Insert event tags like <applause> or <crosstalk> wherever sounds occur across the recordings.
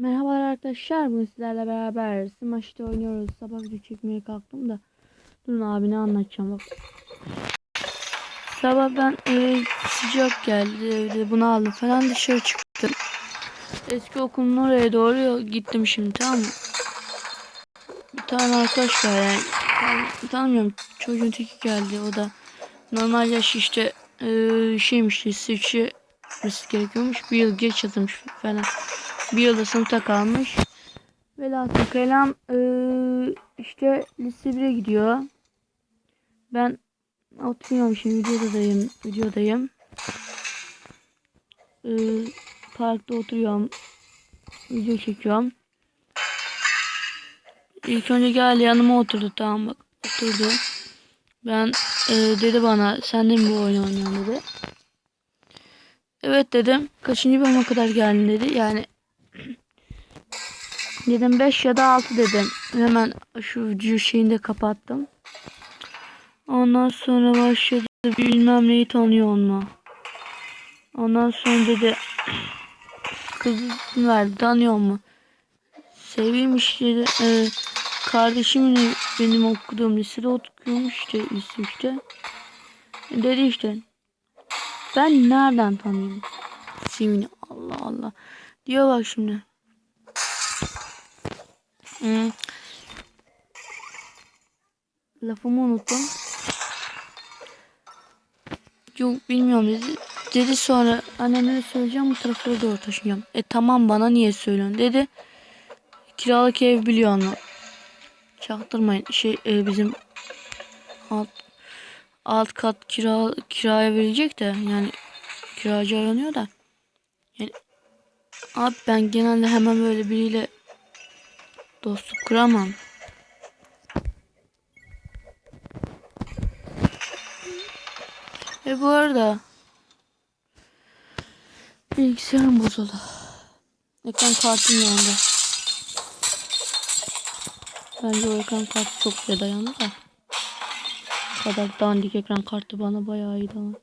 Merhabalar arkadaşlar. Bugün sizlerle beraber Smash'ta oynuyoruz. Sabah video çekmeye kalktım da. Durun abi ne anlatacağım bak. Sabah ben e, sıcak geldi evde bunu aldım falan dışarı çıktım. Eski okulun oraya doğru gittim şimdi tamam mı? Bir tane arkadaş var yani. Ben tanımıyorum. Çocuğun teki geldi o da. Normal yaş işte e, şeymiş İsviçre gerekiyormuş. Bir yıl geç yazılmış falan. Bir yılda sınıfta kalmış. Velhasıl kelam eee, işte lise 1'e gidiyor. Ben oturuyorum şimdi videodayım. Videodayım. Eee, parkta oturuyorum. Video çekiyorum. İlk önce geldi yanıma oturdu tamam bak. Oturdu. Ben eee, dedi bana sen de mi bu oyunu oynuyorsun dedi. Evet dedim. Kaçıncı bölüme kadar geldin dedi. Yani dedim 5 ya da 6 dedim. Hemen şu video şeyini de kapattım. Ondan sonra başladı bilmem neyi tanıyor mu? Ondan sonra dedi kız verdi tanıyor mu? Seviymiş dedi. Ee, kardeşim benim okuduğum lisede okuyormuş işte İsviçre'de. Dedi işte ben nereden tanıyorum? Simini Allah Allah. Diyor bak şimdi. Hmm. Lafımı unuttum. Yok bilmiyorum dedi. Dedi sonra anneme söyleyeceğim bu tarafa doğru taşıyacağım. E tamam bana niye söylüyorsun dedi. Kiralık ev biliyor onu. Çaktırmayın. Şey e, bizim alt alt kat kira kiraya verilecek de yani kiracı aranıyor da yani abi ben genelde hemen böyle biriyle dostluk kuramam. E bu arada bilgisayarım bozuldu. Ekran kartım yandı. Bence o ekran kartı çok güzel dayandı da. Kadar dandik ekran kartı bana bayağı iyi ama.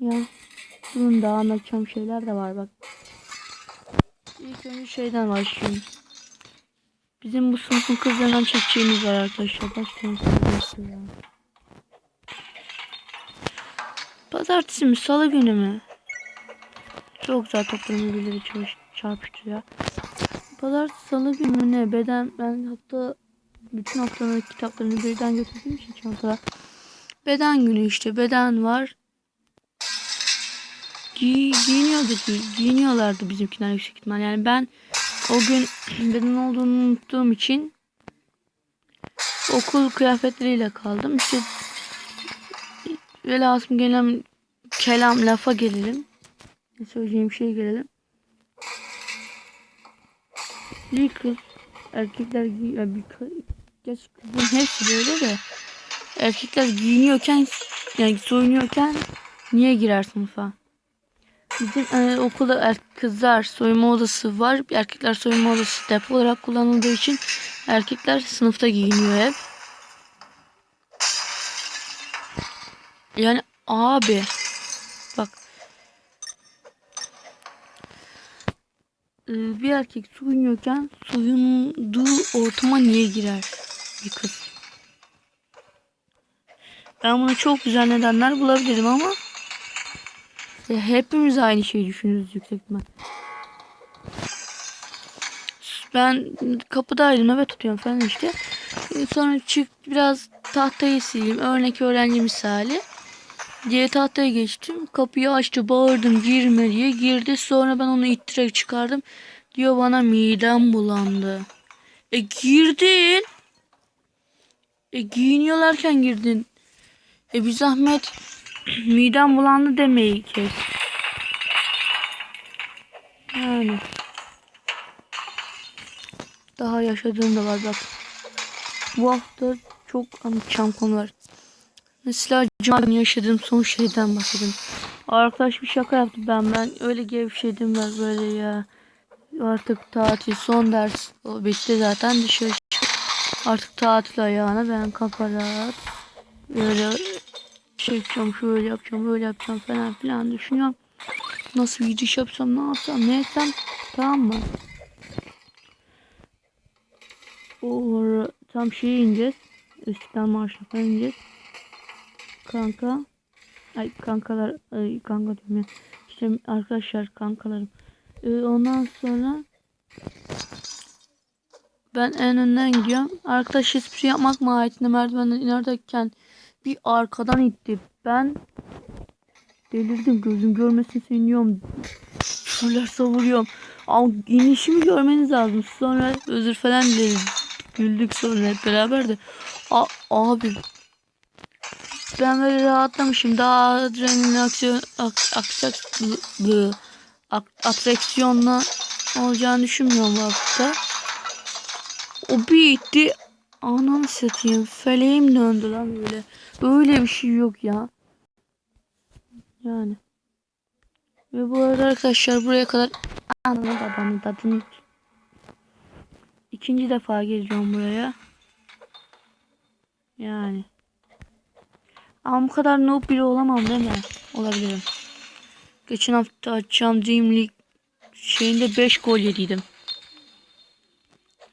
Ya bunun daha anlatacağım şeyler de var bak. İlk önce şeyden başlayayım. Bizim bu sınıfın kızlarından çekeceğimiz var arkadaşlar. Başlayalım. ya. Pazartesi mi? Salı günü mü? Çok güzel çalış- çarpıştı ya. Pazartesi salı günü ne? Beden ben hatta bütün haftanın kitaplarını birden götürdüğüm için çantada. Beden günü işte. Beden var. Gi giyiniyordu ki. Giyiniyorlardı bizimkiler yüksek ihtimal. Yani ben o gün <clears throat> beden olduğunu unuttuğum için okul kıyafetleriyle kaldım. İşte velhasım gelen kelam lafa gelelim. Ne söyleyeceğim şey gelelim. Kız erkekler giy ya bir kız, geç kızın hepsi böyle de erkekler giyiniyorken yani soyunuyorken niye girer sınıfa? Bizim e, okulda er, kızlar soyunma odası var. Erkekler soyunma odası depo olarak kullanıldığı için erkekler sınıfta giyiniyor hep. Yani abi bak e, bir erkek soyunuyorken soyunduğu ortama niye girer bir kız? Ben buna çok güzel nedenler bulabilirim ama ya hepimiz aynı şeyi düşünürüz yüksek ihtimal. Ben kapıdaydım eve tutuyorum falan işte. Sonra çık biraz tahtayı sileyim. Örnek öğrenci misali. Diye tahtaya geçtim. Kapıyı açtı bağırdım girme diye. Girdi sonra ben onu ittirerek çıkardım. Diyor bana midem bulandı. E girdin. E giyiniyorlarken girdin. E bir zahmet <clears throat> midem bulandı demeyi kes. Yani. Daha yaşadığım da var bak. Bu hafta çok anlatacağım konular. Mesela cuma günü yaşadığım son şeyden bahsedeyim. Arkadaş bir şaka yaptı ben ben öyle gevşedim ben böyle ya. Artık tatil son ders o bitti zaten dışarı çık. Artık tatil ayağına ben kafa. Böyle şey yapacağım şöyle yapacağım böyle yapacağım falan filan düşünüyorum. nasıl giriş yapsam ne yapsam ne etsem tamam mı? O tam şeye ineceğiz. İstiklal Marşı'na ineceğiz. Kanka. Ay kankalar. Ay kanka diyorum ya. İşte arkadaşlar kankalarım. Ee, ondan sonra ben en önden gidiyorum. Arkadaş espri yapmak mahiyetinde merdivenden inerken bir arkadan itti. Ben delirdim. Gözüm görmesin iniyorum. Fuller savuruyorum. Ama inişimi görmeniz lazım. Sonra özür falan dileriz. Güldük sonra hep beraber de. A abi ben böyle rahatlamışım. Daha adrenalin aksiyon ak, aksak bu ak- atraksiyonla olacağını düşünmüyorum hafta. O bir itti. Ananı satayım. Feleğim döndü lan böyle. Böyle bir şey yok ya. Yani. Ve bu arada arkadaşlar buraya kadar ananı babanın tadını İkinci defa geliyorum buraya. Yani. Ama bu kadar noob biri olamam değil mi? Olabilirim. Geçen hafta açacağım Dream League şeyinde 5 gol yediydim.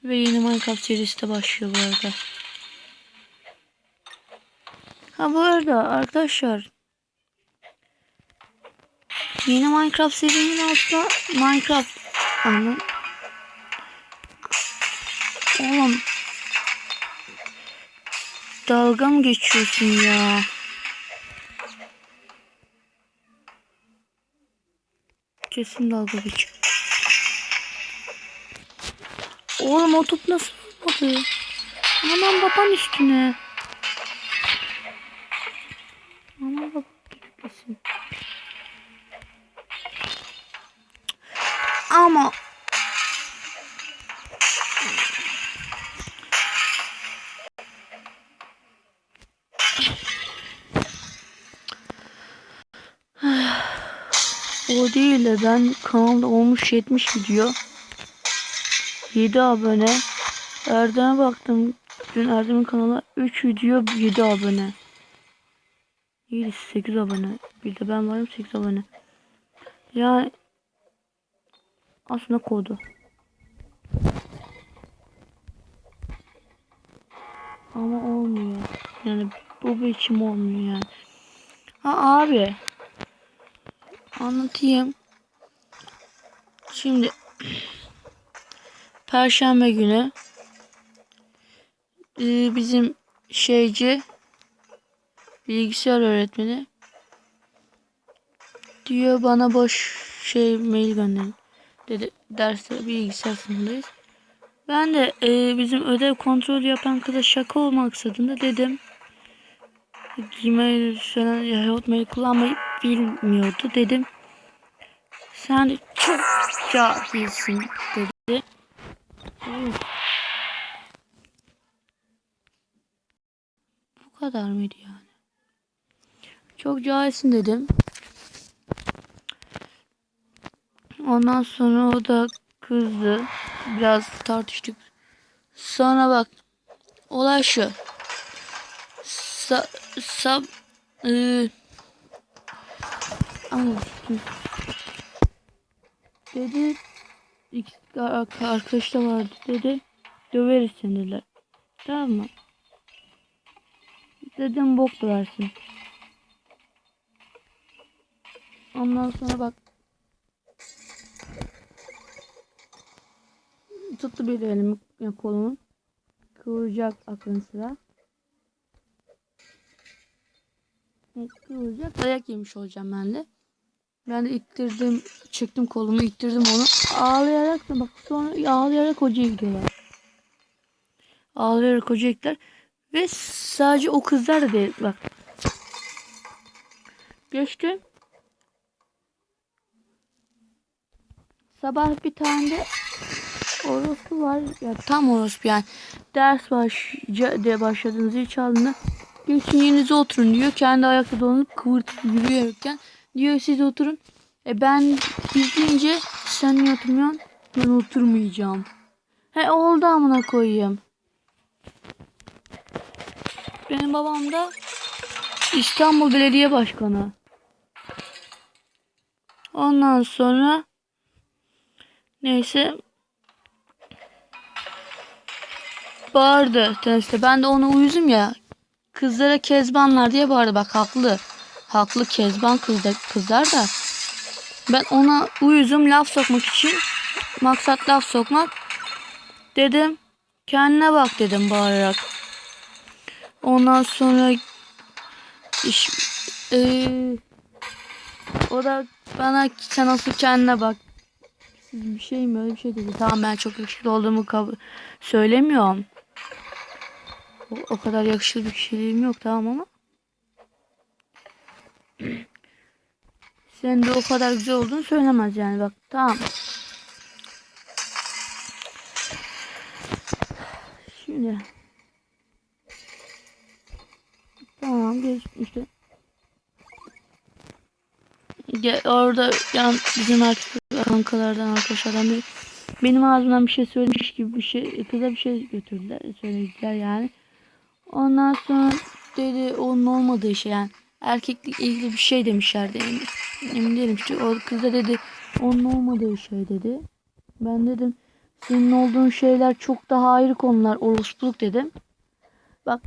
Ve yeni Minecraft serisi de başlıyor bu arada. Ha bu arada arkadaşlar yeni Minecraft serimin altında Minecraft anladın Oğlum dalga mı geçiyorsun ya? Kesin dalga geçiyor. Oğlum o top nasıl vurmadı? Aman baban üstüne. Aman baban ben kanalda olmuş 70 video. 7 abone. Erdem'e baktım. Dün Erdem'in kanalına 3 video 7 abone. 7 8 abone. Bir de ben varım 8 abone. Yani aslında kodu. Ama olmuyor. Yani bu biçim olmuyor yani. Ha abi. Anlatayım. Şimdi Perşembe günü e, bizim şeyci bilgisayar öğretmeni diyor bana boş şey mail gönderin. Dedi derste bilgisayar sınıfındayız. Ben de e, bizim ödev kontrol yapan kıza şaka olmak maksadında dedim. Gmail Hotmail kullanmayı bilmiyordu dedim. Sen çok cahilsin dedi. Bu kadar mıydı yani? Çok cahilsin dedim. Ondan sonra o da kızdı. Biraz tartıştık. Sonra bak olay şu. Sa sab ıı. Dedi iki ar- arkadaş da vardı dedi. Döveriz seni dediler. Tamam mı? Dedim bok versin. Ondan sonra bak tuttu bir elimi kolumu. Kıvıracak aklın sıra. Kıvıracak dayak yemiş olacağım ben de. Ben de ittirdim, çektim kolumu, ittirdim onu. Ağlayarak da bak sonra ağlayarak hocaya gidiyorlar. Ağlayarak hocaya gittiler. Ve sadece o kızlar da değil bak. Geçti. Sabah bir tane de orospu var. Ya tam orospu yani. Ders baş, de başladığınız zil çaldığında geçin yerinize oturun diyor. Kendi ayakta dolanıp kıvırtıp yürüyorken diyor siz oturun. E ben biz deyince sen niye oturmuyorsun? Ben oturmayacağım. He oldu amına koyayım. Benim babam da İstanbul Belediye Başkanı. Ondan sonra neyse bağırdı teniste. Ben de ona uyuzum ya. Kızlara kezbanlar diye bağırdı. Bak haklı. Haklı kezban kızda, kızlar da. Ben ona uyuzum laf sokmak için. Maksat laf sokmak. Dedim kendine bak dedim bağırarak. Ondan sonra iş, eee, o da bana sen asıl kendine bak. Siz bir şey mi öyle bir şey dedi. Tamam ben çok yakışıklı olduğumu söylemiyorum. O, o kadar yakışıklı bir kişiliğim yok tamam ama. Sen de o kadar güzel olduğunu söylemez yani bak tamam. Şimdi. Tamam geçmişti. Ge- orada yan bizim erkek kankalardan arkadaşlardan biri benim ağzımdan bir şey söylemiş gibi bir şey kıza bir şey götürdüler söylediler yani. Ondan sonra dedi onun olmadığı şey yani erkeklik ilgili bir şey demişlerdi emin, değilim işte o kız da dedi onun olmadığı şey dedi. Ben dedim senin olduğun şeyler çok daha ayrı konular orospuluk dedim. Bak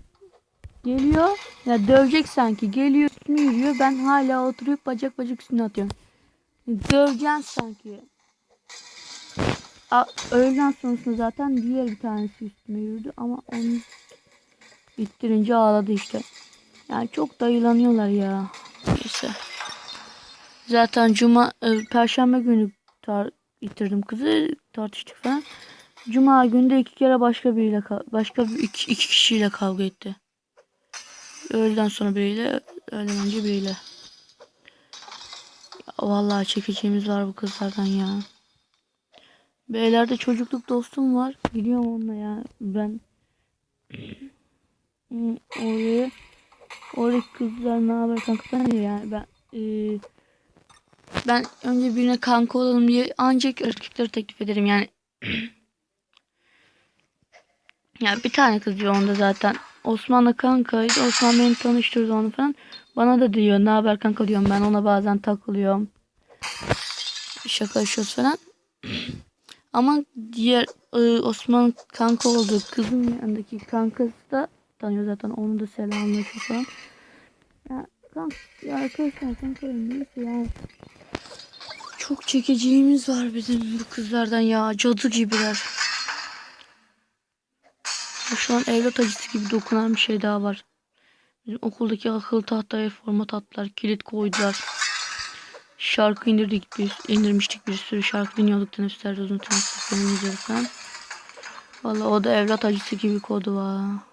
geliyor ya dövecek sanki geliyor üstüne yürüyor ben hala oturup bacak bacak üstüne atıyorum. Döveceksin sanki. A, öğleden sonrasında zaten diğer bir tanesi üstüme yürüdü ama onu ittirince ağladı işte. Yani çok dayılanıyorlar ya. Neyse. Zaten cuma, e, perşembe günü tar ittirdim kızı tartıştık falan. Cuma günde iki kere başka biriyle ka- başka bir, iki, iki kişiyle kavga etti. Öğleden sonra biriyle, öğleden önce biriyle. Ya vallahi çekeceğimiz var bu kızlardan ya. Beylerde çocukluk dostum var. Gidiyorum onunla ya. Ben oraya oradaki kızlar ne haber kanka ben de yani ben eee, ben önce birine kanka olalım diye ancak erkekleri teklif ederim yani. <clears throat> ya bir tane kız diyor onda zaten. Osman'la kankaydı. Osman beni tanıştırdı onu falan. Bana da diyor ne haber kanka diyorum ben ona bazen takılıyorum. Şakalaşıyoruz falan. <clears throat> Ama diğer e, Osman kanka olduğu kızın yanındaki kankası da tanıyor zaten. Onu da selamlaşıyor falan. Ya, kanka, ya arkadaşlar kanka neyse ya. Çok çekeceğimiz var bizim bu kızlardan ya. Cadı gibiler. Şu an evlat acısı gibi dokunan bir şey daha var. Bizim okuldaki akıllı tahtaya format attılar. Kilit koydular. Şarkı indirdik biz. indirmiştik bir sürü şarkı dinliyorduk teneffüslerde uzun teneffüslerini izliyorduk falan. Valla o da evlat acısı gibi kodu var.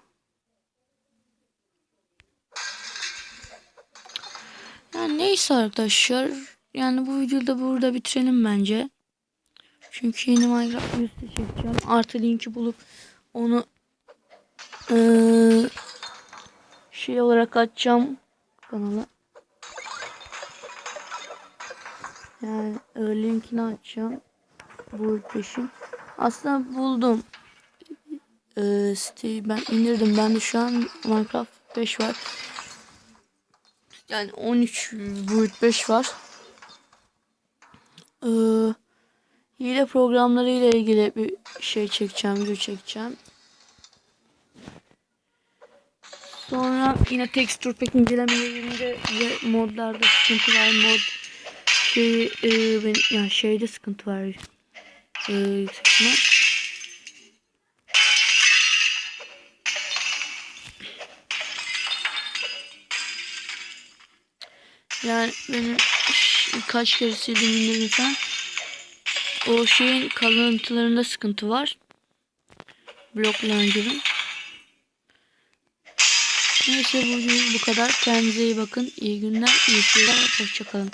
Yani neyse arkadaşlar. Yani bu videoyu da burada bitirelim bence. Çünkü yeni Minecraft videosu çekeceğim. Artı linki bulup onu eee, şey olarak açacağım kanala. Yani e, linkini açacağım. Bu peşin. Aslında buldum. Ee, siteyi ben indirdim. Ben de şu an Minecraft 5 var. Yani 13 boyut 5 var. Ee, hile programları ile ilgili bir şey çekeceğim, video çekeceğim. Sonra yine texture pack incelemelerinde ve modlarda sıkıntı var. Mod şey e, ben yani şeyde sıkıntı var. E, Yani benim kaç kere indirdim falan. O şeyin kalıntılarında sıkıntı var. Bloklanıcının. Neyse bu bu kadar. Kendinize iyi bakın. İyi günler, iyi seyirler. Hoşçakalın.